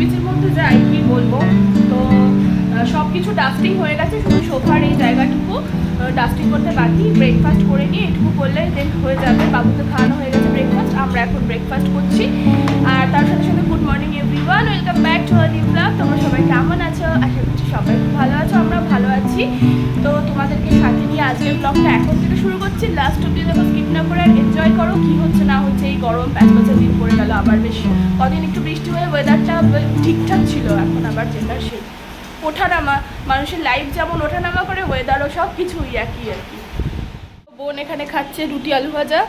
Peachy মধ্যে যাই, কি বলব? তো সব কিছু ডাস্টিং হয়ে গেছে, শুধু সোফার এই জায়গাটুকু ডাস্টিং করতে বাকি ব্রেকফাস্ট করে নিয়ে এটুকু করলে দেন হয়ে যাবে। বাবুকে খাওয়ানো হয়ে গেছে ব্রেকফাস্ট আমরা এখন ব্রেকফাস্ট করছি। আর তার সাথে সাথে good morning everyone welcome back to our new blog তোমরা সবাই কেমন আছো? আশা করছি সবাই ভালো আছো আমরা ভালো আছি। তো তোমাদেরকে সাথে নিয়ে আজকের ব্লগটা এখন থেকে শুরু করছি। লাস্ট অব্দি দেখো স্কিপ না করে এনজয় করো। কী হচ্ছে না হচ্ছে, এই গরম প্যাচ প্যাচের দিন পড়ে গেল, আবার বেশ কদিন একটু বৃষ্টি হয়ে ওয়েদারটা ঠিকঠাক ছিল, এখন আবার যেটা সেই ওঠানামা, মানুষের লাইফ যেমন ওঠানামা করে ওয়েদারও সব কিছুই একই আর কি। বোন এখানে খাচ্ছে রুটি আলু ভাজা।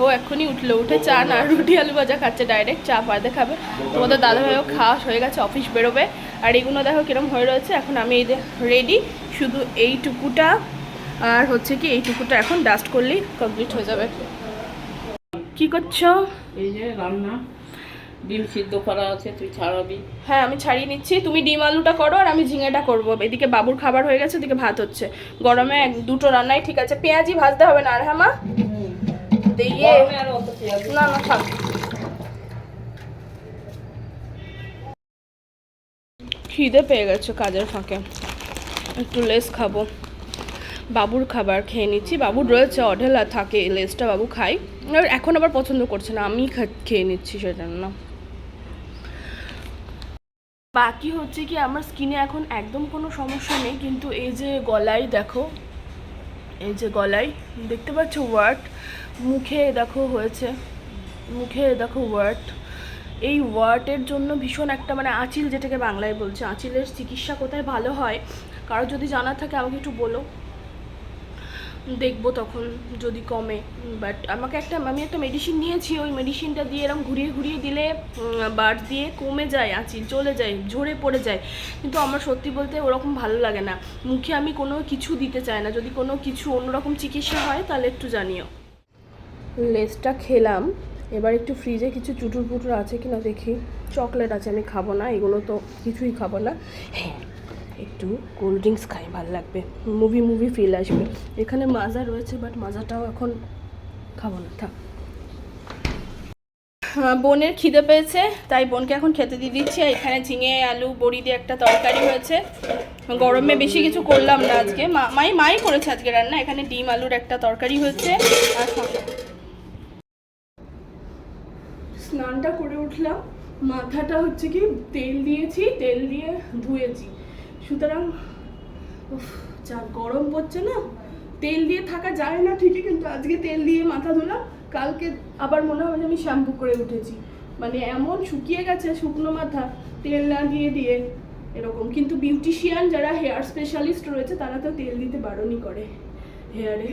ও এক্ষুনি উঠল উঠে চা না রুটি আলু ভাজা খাচ্ছে ডাইরেক্ট চা পাড়তে খাবে। তোমাদের দাদাভাইও খাওয়া হয়ে গেছে অফিস বেরোবে। আর এগুলো দেখো কিরম হয়ে রয়েছে এখন আমি এই রেডি শুধু এইটুকুটা আর হচ্ছে কি এইটুকুটা এখন ডাস্ট করলেই কমপ্লিট হয়ে যাবে। কি করছ? এই যে রান্না ডিম সিদ্ধ করা আছে তুই ছাড়াবি। হ্যাঁ আমি ছাড়িয়ে নিচ্ছি। তুমি ডিম আলুটা করো আর আমি ঝিঙেটা করব। এদিকে বাবুর খাবার হয়ে গেছে এদিকে ভাত হচ্ছে। গরমে এক দুটো রান্নাই ঠিক আছে। পেঁয়াজি ভাজতে হবে না আর হ্যাঁ মা? দিয়ে না না থাক খিদে পেয়ে গেছে কাজের ফাঁকে। একটু লেস খাব। বাবুর খাবার খেয়ে নিচ্ছি। বাবুর রয়েছে অঢেলা থাকে লেসটা বাবু খাই আর এখন আবার পছন্দ করছে না আমি খেয়ে নিচ্ছি সেটা না বাকি হচ্ছে কি আমার স্কিনে এখন একদম কোনো সমস্যা নেই কিন্তু এই যে গলায় দেখো এই যে গলায় দেখতে পাচ্ছ ওয়ার্ড মুখে দেখো হয়েছে, মুখে দেখো ওয়ার্ড এই ওয়ার্টের জন্য ভীষণ একটা মানে আঁচিল যেটাকে বাংলায় বলছে, আঁচিলের চিকিৎসা কোথায় ভালো হয়? কারও যদি জানা থাকে আমাকে একটু বলো। দেখব তখন যদি কমে। বাট আমাকে একটা, আমি একটা মেডিসিন নিয়েছি, ওই মেডিসিনটা দিয়ে এরকম ঘুরিয়ে ঘুরিয়ে দিলে বার দিয়ে কমে যায় আঁচিল, চলে যায়, ঝরে পড়ে যায়। কিন্তু আমার সত্যি বলতে ওরকম ভালো লাগে না। মুখে আমি কোনো কিছু দিতে চাই না। যদি কোনো কিছু অন্যরকম চিকিৎসা হয় তাহলে একটু জানিও। লেসটা খেলাম। এবার একটু ফ্রিজে কিছু চুটুর পুটুর আছে কি না দেখি। চকলেট আছে, আমি খাব না, এগুলো তো কিছুই খাব না। হ্যাঁ একটু কোল্ড ড্রিঙ্কস খাই, ভালো লাগবে। মুভি মুভি ফিল আসবে। এখানে মাজা রয়েছে বাট মাজাটাও এখন খাব না, থাক। বোনের খিদে পেয়েছে, তাই বোনকে এখন খেতে দিয়ে দিচ্ছি। এখানে ঝিঙে, আলু, বড়ি দিয়ে একটা তরকারি হয়েছে। গরমে বেশি কিছু করলাম না আজকে। মাই মাই করেছে আজকে রান্না। এখানে ডিম, আলুর একটা তরকারি হয়েছে। আর খাব। স্নানটা করে উঠলাম। মাথাটা হচ্ছে কি, তেল দিয়েছি, তেল দিয়ে ধুয়েছি। সুতরাং যা গরম পড়ছে না, তেল দিয়ে থাকা যায় না ঠিকই, কিন্তু আজকে তেল দিয়ে মাথা ধুলাম, কালকে আবার মনে হয় আমি শ্যাম্পু করে উঠেছি। মানে এমন শুকিয়ে গেছে শুকনো মাথা, তেল না দিয়ে দিয়ে এরকম। কিন্তু বিউটিশিয়ান যারা হেয়ার স্পেশালিস্ট রয়েছে, তারা তো তেল দিতে বারণই করে। হেয়ারে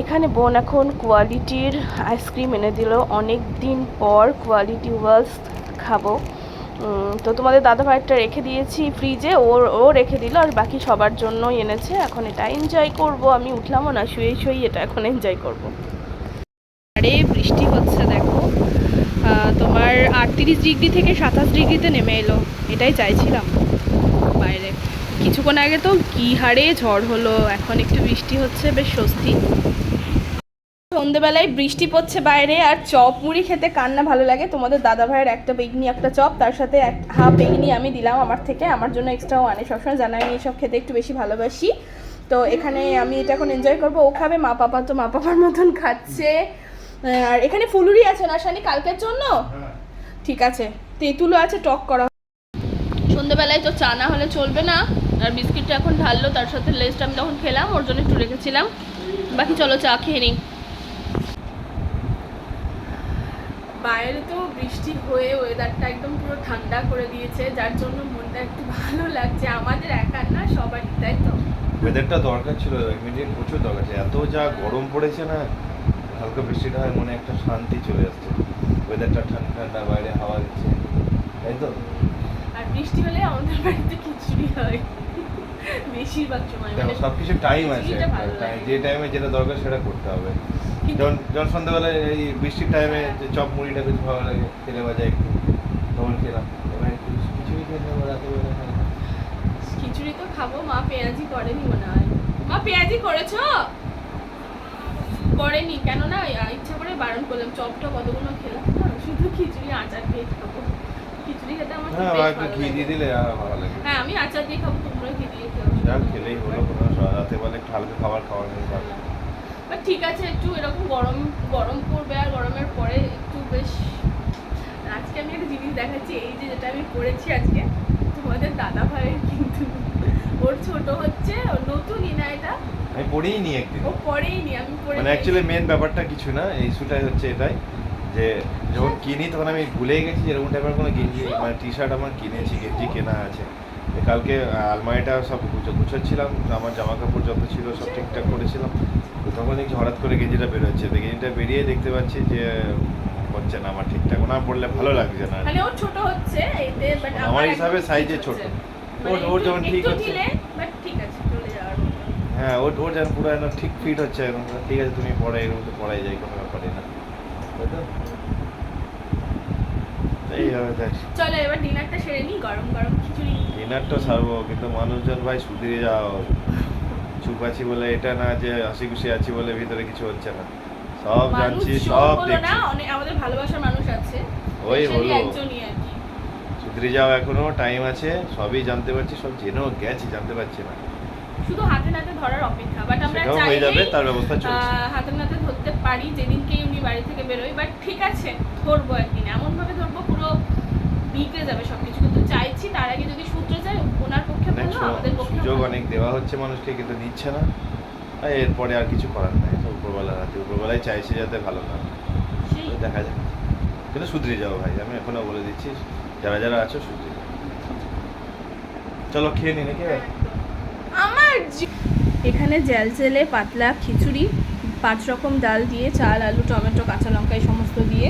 এখানে বোন এখন কোয়ালিটির আইসক্রিম এনে দিল। অনেক দিন পর কোয়ালিটি ওয়ালস খাব। তো তোমাদের দাদা ভাইটা রেখে দিয়েছি ফ্রিজে ওর, ও রেখে দিল আর বাকি সবার জন্যই এনেছে। এখন এটা এনজয় করব। আমি উঠলামও না শুয়ে শুয়েই এটা এখন এনজয় করব। আরে, বৃষ্টি হচ্ছে দেখো। তোমার আটত্রিশ ডিগ্রি থেকে সাতাশ ডিগ্রিতে নেমে এলো। এটাই চাইছিলাম বাইরে। কিছুক্ষণ আগে তো কি হারে ঝড় হলো। এখন একটু বৃষ্টি হচ্ছে, বেশ স্বস্তি। সন্ধেবেলায় বৃষ্টি পড়ছে বাইরে আর চপ মুড়ি খেতে কান্না ভালো লাগে? তোমাদের দাদা ভাইয়ের একটা বেগনি, একটা চপ, তার সাথে এক হাফ বেগনি আমি দিলাম আমার থেকে। আমার জন্য এক্সট্রাও আনে, সবসময় জানাই আমি এসব খেতে একটু বেশি ভালোবাসি। তো এখানে আমি এটা এখন এনজয় করব। ও খাবে, মা পাপা তো মা পাপার মতন খাচ্ছে। আর এখানে ফুলুরি আছে না শানি? কালকের জন্য? ঠিক আছে, তেঁতুলও আছে, টক করা। সন্ধ্যেবেলায় তো চা না হলে চলবে না। আর বিস্কিটটা এখন ঢাললো, তার সাথে লেসটা আমি তখন খেলাম, ওর জন্য একটু রেখেছিলাম। বাকি চলো চা খেয়ে নিই। বাইরে তো বৃষ্টি হয়ে ওয়েদারটা একদম পুরো ঠান্ডা করে দিয়েছে যার জন্য মনটা একটু ভালো লাগছে। আমাদের একার না সবারই তাই তো? ওয়েদারটা দরকার ছিল ইমিডিয়েট প্রচুর দরকার ছিল। এত যা গরম পড়েছে না হালকা বৃষ্টিটা হয় মনে একটা শান্তি চলে আসছে। ওয়েদারটা ঠান্ডা ঠান্ডা বাইরে হাওয়া দিচ্ছে তাই তো? আর বৃষ্টি হলে আমাদের বাড়িতে খিচুড়ি হয়। বেশিরভাগ সময় মানে টাইম আছে। যে টাইমে যেটা দরকার সেটা করতে হবে। যখন যখন সন্ধ্যাবেলায় এই বৃষ্টির টাইমে যে চপ মুড়িটা বেশ ভালো লাগে খেলে বাজা একটু তখন খেলাম। এবার খিচুড়ি হবে খিচুড়ি তো খাব মা পেঁয়াজি করেনি মনে হয়। মা পেঁয়াজি করেছ? করেনি কেননা ইচ্ছা করে বারণ করলাম চপটা কতগুলো খেলাম না শুধু খিচুড়ি আচার দিয়ে খাব। খিচুড়ি খেতে আমার হ্যাঁ একটু ঘি দিয়ে দিলে ভালো লাগে। হ্যাঁ আমি আচার দিয়ে খাব তোমরা ঘি দিয়ে খেও যা খেলেই হলো কোনো রাতে বলে একটু হালকা খাবার খাওয়া। বাট ঠিক আছে একটু এরকম গরম গরম পড়বে আর গরমের পরে একটু বেশ আজকে আমি একটা জিনিস দেখাচ্ছি এই যে যেটা আমি পরেছি আজকে তোমাদের দাদা ভাইয়ের কিন্তু। ওর ছোট হচ্ছে ওর নতুন ইনা এটা। আমি পড়েই নি একদিন। ও পরেই নি আমি পরে মানে অ্যাকচুয়ালি মেন ব্যাপারটা কিছু না এই ইস্যুটাই হচ্ছে এটাই। যে যখন কিনি তখন আমি ভুলেই গেছি যে এরকম টাইপের কোনো গেঞ্জি মানে টি শার্ট আমার কিনেছি গেঞ্জি কেনা আছে। কালকে আলমারিটা সব গুছো গুছোচ্ছিলাম আমার জামা কাপড় যত ছিল সব ঠিকঠাক করেছিলাম। তখন দেখছি হঠাৎ করে গেঞ্জিটা বেরোচ্ছে তো গেঞ্জিটা বেরিয়ে দেখতে পাচ্ছি যে হচ্ছে না আমার ঠিকঠাক। না পড়লে ভালো লাগছে না। মানে ওর ছোট হচ্ছে এতে বাট আমার হিসাবে এ ছোট। ওর- ওর যেমন ঠিক হচ্ছে। বাট ঠিক আছে চলে যাওয়ার হ্যাঁ ওর ওর যেন পুরো একদম ঠিক ফিট হচ্ছে। একদম ঠিক আছে তুমি পড়ে এরকম তো পড়াই যায় কোনো ব্যাপারই না। চলো এবার ডিনারটা সেরে নি গরম গরম খিচুড়ি। ডিনারটা সারবো কিন্তু মানুষজন ভাই সুধীরে যাও। চুপ আছি বলে এটা না যে হাসি খুশি আছি বলে ভিতরে কিছু হচ্ছে না। সব জানছি সব দেখছি। আমাদের ভালোবাসার মানুষ আছে। ওই হলো। কি। যাও এখনও টাইম আছে সবই জানতে পারছি সব জেনেও গেছি জানতে পারছি না। শুধু হাতে নাতে ধরার অপেক্ষা বাট আমরা সেটাও হয়ে যাবে তার ব্যবস্থা চলছে। হাতে নাতে ধরতে পারি যেদিনকে উনি বাড়ি থেকে বেরোই বাট ঠিক আছে ধরবো একদিন। এমন ভাবে ধরবো পুরো বিগড়ে যাবে সবকিছু কিন্তু চাইছি তার আগে যদি সূত্রে যায় ওনার পক্ষে অনেক ভালো আমাদের পক্ষে সুযোগ অনেক দেওয়া হচ্ছে মানুষকে কিন্তু নিচ্ছে না। আর এরপরে আর কিছু করার নাই। তো উপরবেলা রাতে উপরবেলায় চাইছে যাতে ভালো না দেখা যাক। কিন্তু শুধরে যাও ভাই আমি এখনও বলে দিচ্ছি যারা যারা আছো শুধরে যাও। চলো খেয়ে নি নাকি আমার এখানে জ্যালজেলে পাতলা খিচুড়ি পাঁচ রকম ডাল দিয়ে চাল আলু টমেটো কাঁচা লঙ্কা এই সমস্ত দিয়ে।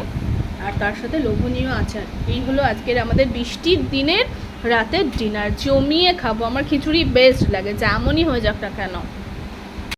আর তার সাথে লোভনীয় আচার। এই হলো আজকের আমাদের বৃষ্টির দিনের রাতের ডিনার জমিয়ে খাব। আমার খিচুড়ি বেস্ট লাগে যেমনই হয়ে যাক না কেন।